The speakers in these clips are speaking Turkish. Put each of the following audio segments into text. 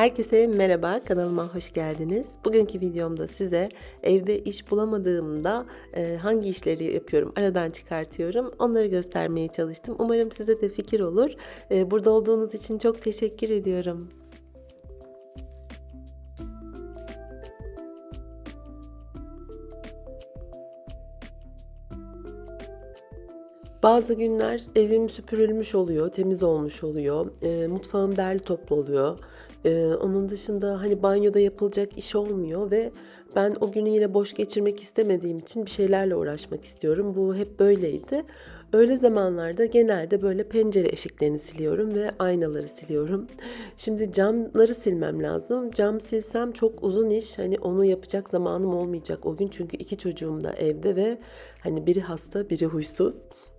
Herkese merhaba, kanalıma hoş geldiniz. Bugünkü videomda size evde iş bulamadığımda e, hangi işleri yapıyorum, aradan çıkartıyorum, onları göstermeye çalıştım. Umarım size de fikir olur. E, burada olduğunuz için çok teşekkür ediyorum. Bazı günler evim süpürülmüş oluyor, temiz olmuş oluyor. Eee, mutfağım derli toplu oluyor. Eee, onun dışında hani banyoda yapılacak iş olmuyor ve ben o günü yine boş geçirmek istemediğim için bir şeylerle uğraşmak istiyorum. Bu hep böyleydi. Öyle zamanlarda genelde böyle pencere eşiklerini siliyorum ve aynaları siliyorum. Şimdi camları silmem lazım. Cam silsem çok uzun iş. Hani onu yapacak zamanım olmayacak o gün. Çünkü iki çocuğum da evde ve hani biri hasta, biri huysuz.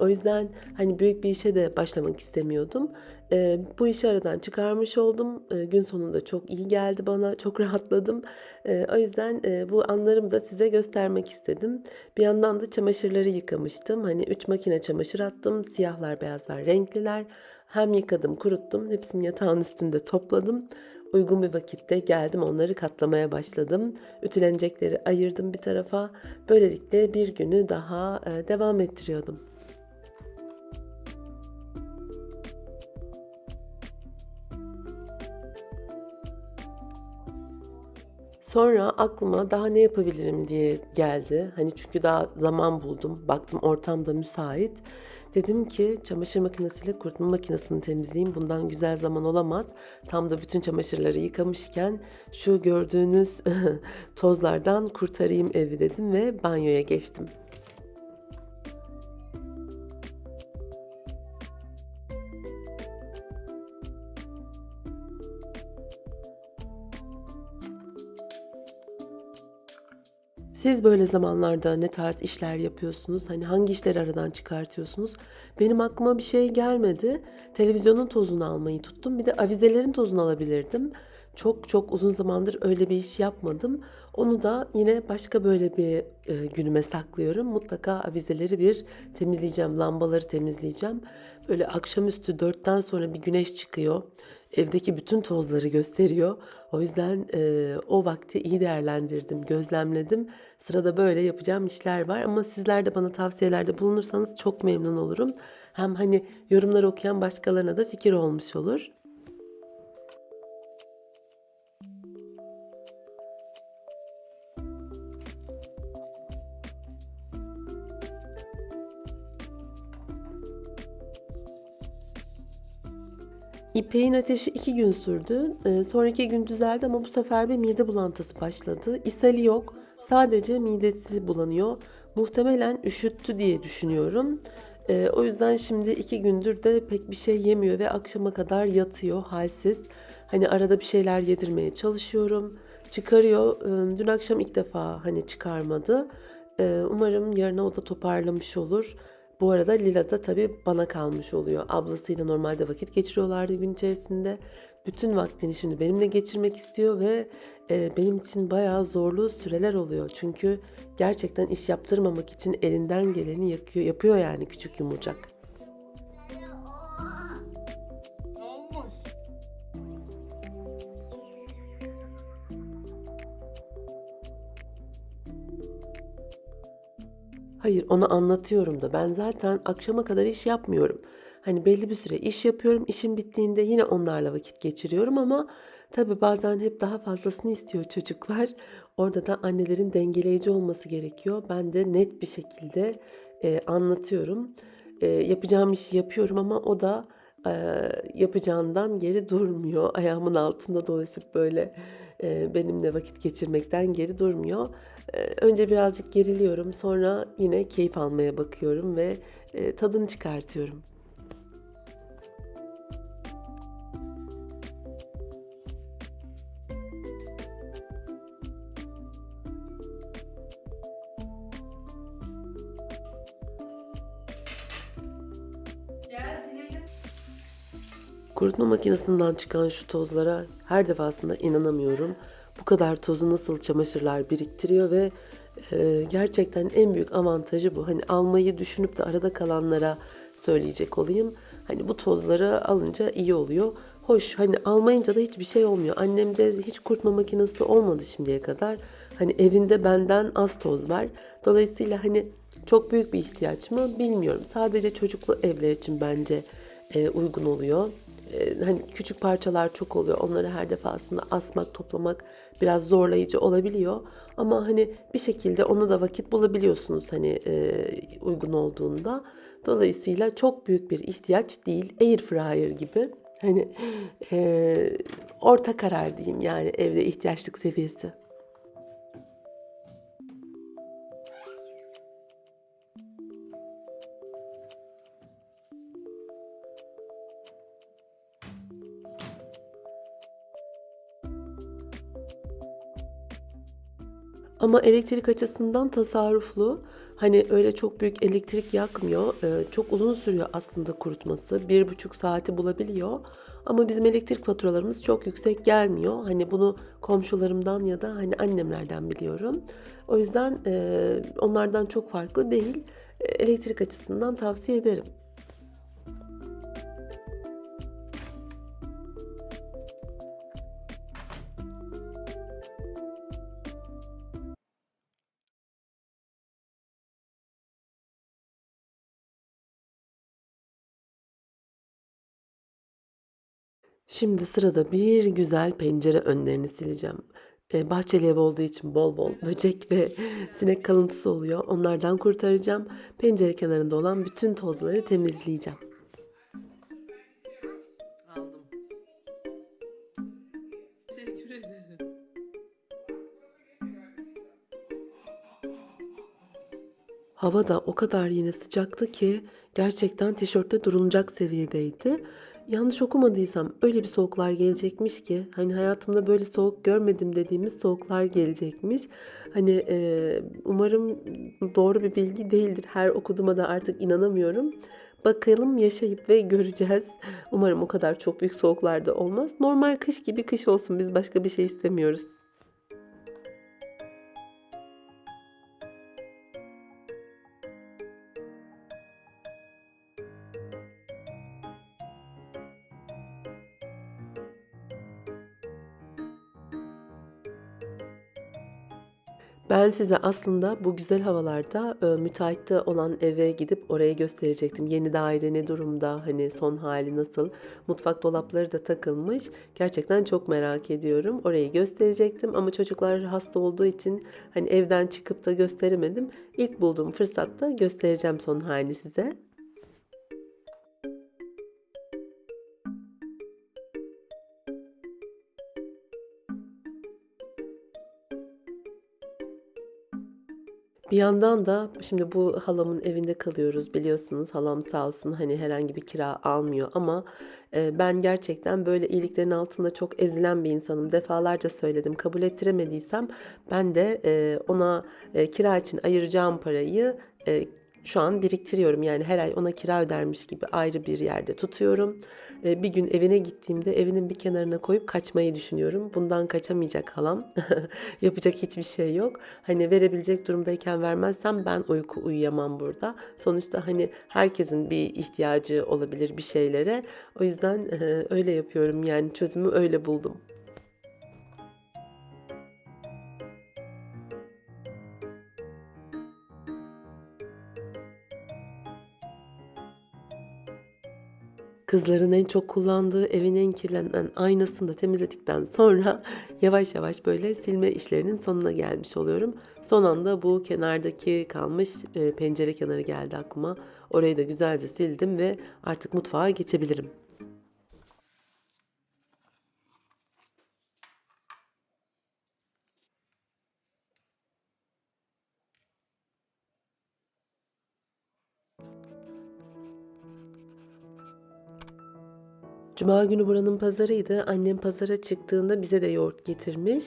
O yüzden hani büyük bir işe de başlamak istemiyordum. Eee, bu işi aradan çıkarmış oldum. Eee, gün sonunda çok iyi geldi bana. Çok rahatladım. Eee, o yüzden, eee, bu anlarımı da size göstermek istedim. Bir yandan da çamaşırları yıkamıştım. Hani 3 makine çamaşır attım. Siyahlar, beyazlar, renkliler. Hem yıkadım, kuruttum. Hepsini yatağın üstünde topladım. Uygun bir vakitte geldim onları katlamaya başladım. Ütülenecekleri ayırdım bir tarafa. Böylelikle bir günü daha, eee, devam ettiriyordum. Sonra aklıma daha ne yapabilirim diye geldi. Hani çünkü daha zaman buldum. Baktım ortam da müsait. Dedim ki çamaşır makinesiyle kurutma makinesini temizleyeyim. Bundan güzel zaman olamaz. Tam da bütün çamaşırları yıkamışken şu gördüğünüz tozlardan kurtarayım evi dedim ve banyoya geçtim. Siz böyle zamanlarda ne tarz işler yapıyorsunuz? Hani hangi işleri aradan çıkartıyorsunuz? Benim aklıma bir şey gelmedi. Televizyonun tozunu almayı tuttum. Bir de avizelerin tozunu alabilirdim. Çok çok uzun zamandır öyle bir iş yapmadım. Onu da yine başka böyle bir e, günüme saklıyorum. Mutlaka avizeleri bir temizleyeceğim, lambaları temizleyeceğim. Böyle akşamüstü dörtten sonra bir güneş çıkıyor. Evdeki bütün tozları gösteriyor. O yüzden e, o vakti iyi değerlendirdim, gözlemledim. Sırada böyle yapacağım işler var ama sizler de bana tavsiyelerde bulunursanız çok memnun olurum. Hem hani yorumları okuyan başkalarına da fikir olmuş olur. İpeğin ateşi iki gün sürdü. Ee, sonraki gün düzeldi ama bu sefer bir mide bulantısı başladı. İshali yok. Sadece midesi bulanıyor. Muhtemelen üşüttü diye düşünüyorum. Ee, o yüzden şimdi iki gündür de pek bir şey yemiyor ve akşama kadar yatıyor halsiz. Hani arada bir şeyler yedirmeye çalışıyorum. Çıkarıyor. Ee, dün akşam ilk defa hani çıkarmadı. Umarım yarına o da toparlamış olur. Bu arada Lila da tabii bana kalmış oluyor. Ablasıyla normalde vakit geçiriyorlardı gün içerisinde. Bütün vaktini şimdi benimle geçirmek istiyor ve e, benim için bayağı zorlu süreler oluyor. Çünkü gerçekten iş yaptırmamak için elinden geleni yapıyor, yapıyor yani küçük yumurcak. Hayır, ona anlatıyorum da ben zaten akşama kadar iş yapmıyorum. Hani belli bir süre iş yapıyorum. İşim bittiğinde yine onlarla vakit geçiriyorum ama tabii bazen hep daha fazlasını istiyor çocuklar. Orada da annelerin dengeleyici olması gerekiyor. Ben de net bir şekilde e, anlatıyorum. E, yapacağım işi yapıyorum ama o da yapacağından geri durmuyor. Ayağımın altında dolaşıp böyle benimle vakit geçirmekten geri durmuyor. Önce birazcık geriliyorum, sonra yine keyif almaya bakıyorum ve, tadını çıkartıyorum. Kurutma makinesinden çıkan şu tozlara her defasında inanamıyorum. Bu kadar tozu nasıl çamaşırlar biriktiriyor ve, eee, gerçekten en büyük avantajı bu. Hani almayı düşünüp de arada kalanlara söyleyecek olayım. Hani bu tozları alınca iyi oluyor. hoş hani almayınca da hiçbir şey olmuyor. Annemde hiç kurutma makinesi olmadı şimdiye kadar. Hani evinde benden az toz var. Dolayısıyla hani çok büyük bir ihtiyaç mı bilmiyorum. Sadece çocuklu evler için bence e, uygun oluyor. E, hani küçük parçalar çok oluyor. Onları her defasında asmak, toplamak biraz zorlayıcı olabiliyor. Ama hani bir şekilde ona da vakit bulabiliyorsunuz hani e, uygun olduğunda. Dolayısıyla çok büyük bir ihtiyaç değil. Air fryer gibi. Hani e, orta karar diyeyim yani evde ihtiyaçlık seviyesi. Ama elektrik açısından tasarruflu. Hani öyle çok büyük elektrik yakmıyor. Ee, çok uzun sürüyor aslında kurutması. Bir buçuk saati bulabiliyor. Ama bizim elektrik faturalarımız çok yüksek gelmiyor. Hani bunu komşularımdan ya da hani annemlerden biliyorum. O yüzden e, onlardan çok farklı değil. Elektrik açısından tavsiye ederim. Şimdi sırada bir güzel pencere önlerini sileceğim. Eee, bahçeli ev olduğu için bol bol böcek ve sinek kalıntısı oluyor. Onlardan kurtaracağım. Pencere kenarında olan bütün tozları temizleyeceğim. Hava da o kadar yine sıcaktı ki gerçekten tişörtte durulacak seviyedeydi. Yanlış okumadıysam öyle bir soğuklar gelecekmiş ki hani hayatımda böyle soğuk görmedim dediğimiz soğuklar gelecekmiş. Hani e, umarım doğru bir bilgi değildir. Her okuduğuma da artık inanamıyorum. Bakalım yaşayıp ve göreceğiz. Umarım o kadar çok büyük soğuklar da olmaz. Normal kış gibi kış olsun biz başka bir şey istemiyoruz. Ben size aslında bu güzel havalarda e, müteahhitte olan eve gidip orayı gösterecektim. Yeni daire ne durumda, hani son hali nasıl, mutfak dolapları da takılmış. Gerçekten çok merak ediyorum. Orayı gösterecektim ama çocuklar hasta olduğu için hani evden çıkıp da gösteremedim. İlk bulduğum fırsatta göstereceğim son halini size. Bir yandan da şimdi bu halamın evinde kalıyoruz biliyorsunuz. Halam sağ olsun hani herhangi bir kira almıyor ama e, ben gerçekten böyle iyiliklerin altında çok ezilen bir insanım. Defalarca söyledim. Kabul ettiremediysem ben de e, ona e, kira için ayıracağım parayı e, şu an biriktiriyorum. Yani her ay ona kira ödermiş gibi ayrı bir yerde tutuyorum. E, bir gün evine gittiğimde evinin bir kenarına koyup kaçmayı düşünüyorum. Bundan kaçamayacak halam. Yapacak hiçbir şey yok. Hani verebilecek durumdayken vermezsem ben uyku uyuyamam burada. Sonuçta hani herkesin bir ihtiyacı olabilir bir şeylere. O yüzden öyle yapıyorum. Yani çözümü öyle buldum. Kızların en çok kullandığı evin en kirlenen aynasını da temizledikten sonra yavaş yavaş böyle silme işlerinin sonuna gelmiş oluyorum. Son anda bu kenardaki kalmış e, pencere kenarı geldi aklıma. Orayı da güzelce sildim ve artık mutfağa geçebilirim. Cuma günü buranın pazarıydı. Annem pazara çıktığında bize de yoğurt getirmiş.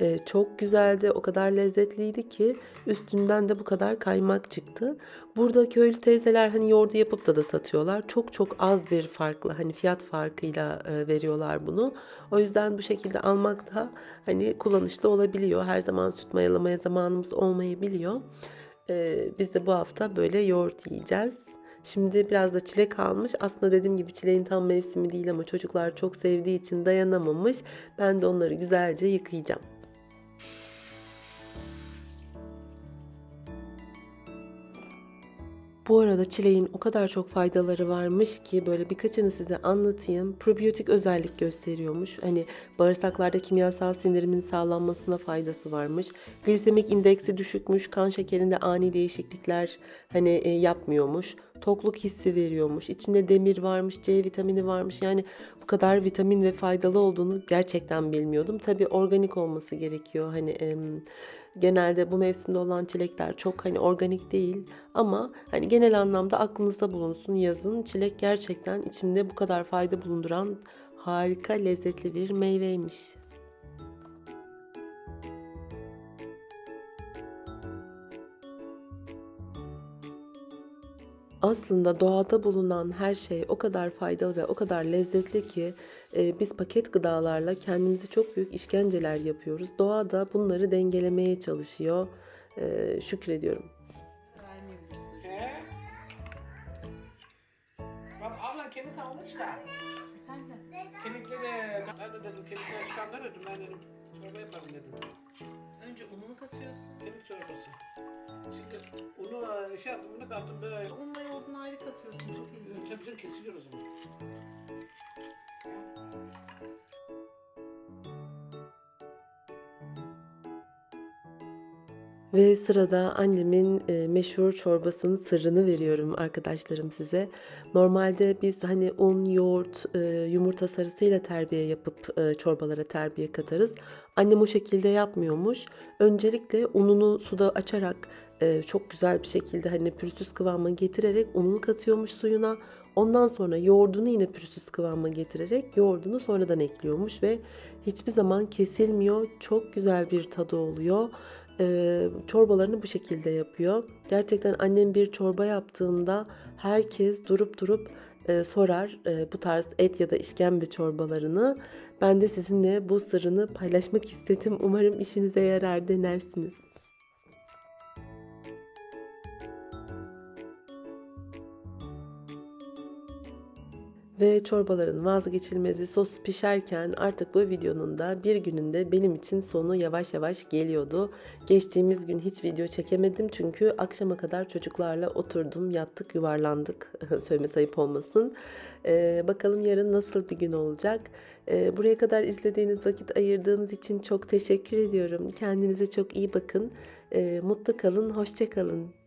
Ee, çok güzeldi, o kadar lezzetliydi ki üstünden de bu kadar kaymak çıktı. Burada köylü teyzeler hani yoğurdu yapıp da da satıyorlar. Çok çok az bir farklı hani fiyat farkıyla e, veriyorlar bunu. O yüzden bu şekilde almak da hani kullanışlı olabiliyor. Her zaman süt mayalamaya zamanımız olmayabiliyor. Ee, biz de bu hafta böyle yoğurt yiyeceğiz. Şimdi biraz da çilek almış. Aslında dediğim gibi çileğin tam mevsimi değil ama çocuklar çok sevdiği için dayanamamış. Ben de onları güzelce yıkayacağım. Bu arada çileğin o kadar çok faydaları varmış ki böyle birkaçını size anlatayım. Probiyotik özellik gösteriyormuş. Hani bağırsaklarda kimyasal sindirimin sağlanmasına faydası varmış. Glisemik indeksi düşükmüş. Kan şekerinde ani değişiklikler hani e, yapmıyormuş. Tokluk hissi veriyormuş. İçinde demir varmış, C vitamini varmış. Yani bu kadar vitamin ve faydalı olduğunu gerçekten bilmiyordum. Tabii organik olması gerekiyor. Hani em, genelde bu mevsimde olan çilekler çok hani organik değil ama hani genel anlamda aklınızda bulunsun yazın çilek gerçekten içinde bu kadar fayda bulunduran harika lezzetli bir meyveymiş. Aslında doğada bulunan her şey o kadar faydalı ve o kadar lezzetli ki e, biz paket gıdalarla kendimize çok büyük işkenceler yapıyoruz. Doğa da bunları dengelemeye çalışıyor. E, şükrediyorum. Önce ununu katıyorsun. Kemik çorbası. E, şey yaptım, unu kattım böyle. Unla yoğurdunu ayrı katıyorsun. Çok iyi. Tabii kesiliyor o zaman. Ve sırada annemin e, meşhur çorbasının sırrını veriyorum arkadaşlarım size. Normalde biz hani un, yoğurt, e, yumurta sarısıyla terbiye yapıp e, çorbalara terbiye katarız. Annem o şekilde yapmıyormuş. Öncelikle ununu suda açarak çok güzel bir şekilde hani pürüzsüz kıvama getirerek ununu katıyormuş suyuna. Ondan sonra yoğurdunu yine pürüzsüz kıvama getirerek yoğurdunu sonradan ekliyormuş ve hiçbir zaman kesilmiyor. Çok güzel bir tadı oluyor e, çorbalarını bu şekilde yapıyor. Gerçekten annem bir çorba yaptığında herkes durup durup e, sorar e, bu tarz et ya da işkembe çorbalarını. Ben de sizinle bu sırrını paylaşmak istedim. Umarım işinize yarar denersiniz. Ve çorbaların vazgeçilmezi sos pişerken artık bu videonun da bir gününde benim için sonu yavaş yavaş geliyordu. Geçtiğimiz gün hiç video çekemedim çünkü akşama kadar çocuklarla oturdum, yattık, yuvarlandık. Söyleme sayıp olmasın. Ee, bakalım yarın nasıl bir gün olacak. Ee, buraya kadar izlediğiniz vakit ayırdığınız için çok teşekkür ediyorum. Kendinize çok iyi bakın. Ee, mutlu kalın, hoşça kalın.